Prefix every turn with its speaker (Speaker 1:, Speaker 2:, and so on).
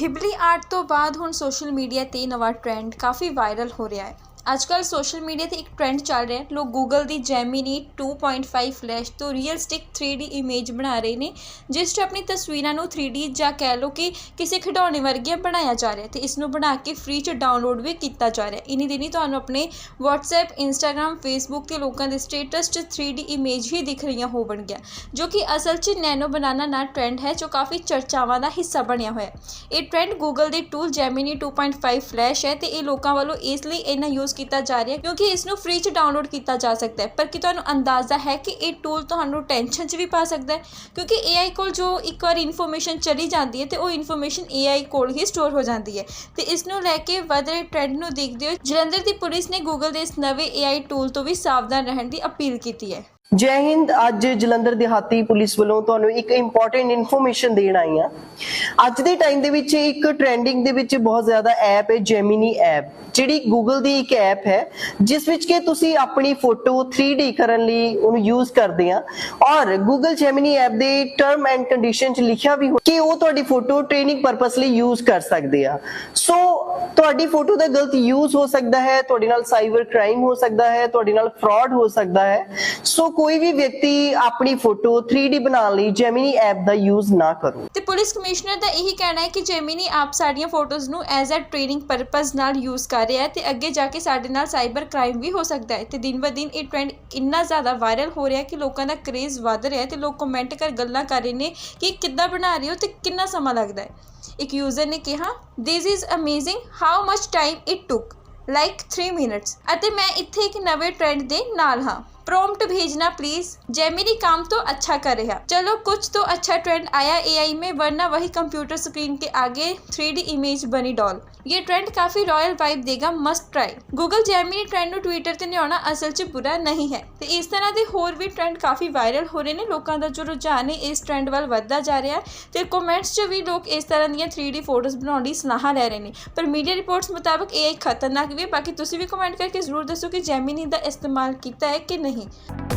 Speaker 1: ਘਿਬਲੀ art ਤੋਂ ਬਾਅਦ ਹੁਣ ਸੋਸ਼ਲ ਮੀਡੀਆ ਤੇ ਨਵਾਂ ਟ੍ਰੈਂਡ ਕਾਫੀ ਵਾਇਰਲ ਹੋ ਰਿਹਾ ਹੈ। ਅੱਜ ਅੱਜਕੱਲ ਸੋਸ਼ਲ ਮੀਡੀਆ ਤੇ ਇੱਕ ਟ੍ਰੈਂਡ ਚੱਲ ਰਿਹਾ ਹੈ। ਲੋਕ ਗੂਗਲ ਦੀ ਜੈਮਿਨੀ 2.5 ਫਲੈਸ਼ ਤੋਂ ਰੀਅਲਸਟਿਕ 3D ਇਮੇਜ ਬਣਾ ਰਹੇ ਨੇ, ਜਿਸ 'ਚ ਆਪਣੀ ਤਸਵੀਰਾਂ ਨੂੰ 3D ਜਾਂ ਕਹਿ ਲਓ ਕਿ ਕਿਸੇ ਖਿਡੌਣੇ ਵਰਗੀਆਂ ਬਣਾਇਆ ਜਾ ਰਿਹਾ ਤੇ ਇਸ ਨੂੰ ਬਣਾ ਕੇ ਫ੍ਰੀ 'ਚ ਡਾਊਨਲੋਡ ਵੀ ਕੀਤਾ ਜਾ ਰਿਹਾ ਇਨੀ ਦਿਨੀ ਤੁਹਾਨੂੰ ਆਪਣੇ WhatsApp, Instagram, Facebook ਤੇ ਲੋਕਾਂ ਦੇ ਸਟੇਟਸ 'ਚ 3D ਇਮੇਜ ਹੀ ਦਿਖ ਰਹੀਆਂ ਹੋਣਗੀਆਂ ਜੋ ਕਿ ਅਸਲ 'ਚ ਨੈਨੋ ਬਨਾਨਾ ਨਾ ਟ੍ਰੈਂਡ ਹੈ, ਜੋ ਕਾਫੀ ਚਰਚਾਵਾਂ ਦਾ ਹਿੱਸਾ ਬਣਿਆ ਹੋਇਆ ਹੈ। ਇਹ ਟ੍ਰੈਂਡ ਗੂਗਲ ਦੇ ਟੂਲ ਜੈਮਿਨੀ 2.5 ਫਲੈਸ਼ ਹੈ ਤੇ ਇਹ ਲੋਕਾਂ ਵੱਲੋਂ ਇਸ ਲਈ ਇਹਨਾਂ ਯੂਜ਼ ਕੀਤਾ ਜਾ ਰਿਹਾ ਹੈ ਕਿਉਂਕਿ ਇਸ ਨੂੰ ਫ੍ਰੀ 'ਚ ਡਾਊਨਲੋਡ ਕੀਤਾ ਜਾ ਸਕਦਾ ਹੈ। ਪਰ ਕੀ ਤੁਹਾਨੂੰ ਅੰਦਾਜ਼ਾ ਹੈ ਕਿ ਇਹ ਟੂਲ ਤੁਹਾਨੂੰ ਟੈਨਸ਼ਨ 'ਚ ਵੀ ਪਾ ਸਕਦਾ ਹੈ? ਕਿਉਂਕਿ AI ਕੋਲ ਜੋ ਇੱਕ ਵਾਰ ਇਨਫੋਰਮੇਸ਼ਨ ਚਲੀ ਜਾਂਦੀ ਹੈ ਤੇ ਉਹ ਇਨਫੋਰਮੇਸ਼ਨ AI ਕੋਲ ਹੀ ਸਟੋਰ ਹੋ ਜਾਂਦੀ ਹੈ। ਤੇ ਇਸ ਨੂੰ ਲੈ ਕੇ ਵਧ ਰਹੇ ਟ੍ਰੈਂਡ ਨੂੰ ਦੇਖਦੇ ਹੋਏ ਜਲੰਧਰ ਦੀ ਪੁਲਿਸ ਨੇ ਗੂਗਲ ਦੇ ਇਸ ਨਵੇਂ AI ਟੂਲ ਤੋਂ ਵੀ ਸਾਵਧਾਨ ਰਹਿਣ ਦੀ ਅਪੀਲ ਕੀਤੀ ਹੈ।
Speaker 2: ਜੈ ਹਿੰਦ, ਅੱਜ ਜਲੰਧਰ ਦਿਹਾਤੀ ਪੁਲਿਸ ਵੱਲੋਂ ਤੁਹਾਨੂੰ ਇੱਕ ਇੰਪੋਰਟੈਂਟ ਇਨਫੋਰਮੇਸ਼ਨ ਦੇਣ ਆਈ ਆ ਅੱਜ ਦੇ ਟਾਈਮ ਦੇ ਵਿੱਚ ਇੱਕ ਟ੍ਰੈਂਡਿੰਗ ਦੇ ਵਿੱਚ ਬਹੁਤ ਜ਼ਿਆਦਾ ਐਪ ਹੈ ਜੈਮਿਨੀ ਐਪ ਜਿਹੜੀ ਗੂਗਲ ਦੀ ਇੱਕ ਐਪ ਹੈ, ਜਿਸ ਵਿੱਚ ਕਿ ਤੁਸੀਂ ਆਪਣੀ ਫੋਟੋ 3D ਕਰਨ ਲਈ ਉਹਨੂੰ ਯੂਜ਼ ਕਰਦੇ ਆ ਔਰ ਗੂਗਲ ਜੈਮਿਨੀ ਐਪ ਦੇ ਟਰਮ ਐਂਡ ਕੰਡੀਸ਼ਨ ਚ ਲਿਖਿਆ ਵੀ ਹੋ ਕਿ ਉਹ ਤੁਹਾਡੀ ਫੋਟੋ ਟ੍ਰੇਨਿੰਗ ਪਰਪਸ ਲਈ ਯੂਜ਼ ਕਰ ਸਕਦੇ ਆ। ਸੋ ਤੁਹਾਡੀ ਫੋਟੋ ਦਾ ਗਲਤ ਯੂਜ਼ ਹੋ ਸਕਦਾ ਹੈ, ਤੁਹਾਡੇ ਨਾਲ ਸਾਈਬਰ ਕ੍ਰਾਈਮ ਹੋ ਸਕਦਾ ਹੈ, ਤੁਹਾਡੇ ਨਾਲ ਫਰਾਡ ਹੋ ਸਕਦਾ ਹੈ। ਸੋ ਕੋਈ ਵੀ ਵਿਅਕਤੀ ਆਪਣੀ ਫੋਟੋ 3D ਬਣਾਉਣ ਲਈ ਜੈਮਿਨੀ ਐਪ ਦਾ ਯੂਜ਼ ਨਾ ਕਰੋ।
Speaker 1: ਤੇ ਪੁਲਿਸ ਕਮਿਸ਼ਨਰ ਦਾ ਇਹੀ ਕਹਿਣਾ ਹੈ ਕਿ ਜੈਮਿਨੀ ਆਪ ਸਾਡੀਆਂ ਫੋਟੋਜ਼ ਨੂੰ ਐਜ਼ ਅ ਟ੍ਰੇਨਿੰਗ ਪਰਪਸ ਨਾਲ ਯੂਜ਼ ਕਰ ਰਿਹਾ ਹੈ ਤੇ ਅੱਗੇ ਜਾ ਕੇ ਸਾਡੇ ਨਾਲ ਸਾਈਬਰ ਕ੍ਰਾਈਮ ਵੀ ਹੋ ਸਕਦਾ ਹੈ। ਤੇ ਦਿਨ ਬ ਦਿਨ ਇਹ ਟ੍ਰੈਂਡ ਇੰਨਾ ਜ਼ਿਆਦਾ ਵਾਇਰਲ ਹੋ ਰਿਹਾ ਕਿ ਲੋਕਾਂ ਦਾ ਕਰੇਜ ਵੱਧ ਰਿਹਾ ਤੇ ਲੋਕ ਕਮੈਂਟ ਕਰ ਗੱਲਾਂ ਕਰ ਰਹੇ ਨੇ ਕਿ ਕਿੱਦਾਂ ਬਣਾ ਰਹੇ ਹੋ ਤੇ ਕਿੰਨਾ ਸਮਾਂ ਲੱਗਦਾ ਹੈ। ਇੱਕ ਯੂਜ਼ਰ ਨੇ ਕਿਹਾ this is amazing how much time it took like 3 minutes ਅਤੇ ਮੈਂ ਇੱਥੇ ਇੱਕ ਨਵੇਂ ਟ੍ਰੈਂਡ ਦੇ ਨਾਲ ਹਾਂ। प्रॉम्प्ट भेजना प्लीज जेमिनी काम तो अच्छा कर रहा चलो कुछ तो अच्छा ट्रेंड आया एआई में वरना वही कंप्यूटर स्क्रीन के आगे 3D इमेज बनी डॉल ये ट्रेंड काफी रॉयल वाइब देगा must try Google Gemini trend ਨੂੰ ਟਵਿੱਟਰ ਤੇ ਲਿਆਉਣਾ ਅਸਲ 'ਚ ਬੁਰਾ ਨਹੀਂ ਹੈ ਤੇ ਇਸ ਤਰ੍ਹਾਂ ਦੇ ਹੋਰ ਵੀ ਟ੍ਰੈਂਡ ਕਾਫੀ ਵਾਇਰਲ ਹੋ ਰਹੇ ਨੇ ਲੋਕਾਂ ਦਾ ਜੋ ਰੁਝਾਨ ਹੈ ਇਸ ਟ੍ਰੈਂਡ ਵੱਲ ਵੱਧਦਾ ਜਾ ਰਿਹਾ ਹੈ ਤੇ ਕਮੈਂਟਸ 'ਚ ਵੀ ਲੋਕ ਇਸ ਤਰ੍ਹਾਂ ਦੀਆਂ 3D ਫੋਟੋਜ਼ ਬਣਾਉਣ ਦੀ ਸਲਾਹਾਂ ਲੈ ਰਹੇ ਨੇ ਪਰ ਮੀਡੀਆ ਰਿਪੋਰਟਸ ਮੁਤਾਬਕ ਇਹ ਖਤਰਨਾਕ ਵੀ ਹੈ ਬਾਕੀ ਤੁਸੀਂ ਵੀ ਕਮੈਂਟ ਕਰਕੇ ਜ਼ਰੂਰ ਦੱਸੋ ਕਿ ਜੈਮਿਨੀ ਦਾ ਇਸਤੇਮਾਲ ਕੀਤਾ ਹੈ ਕਿ ਨਹੀਂ は。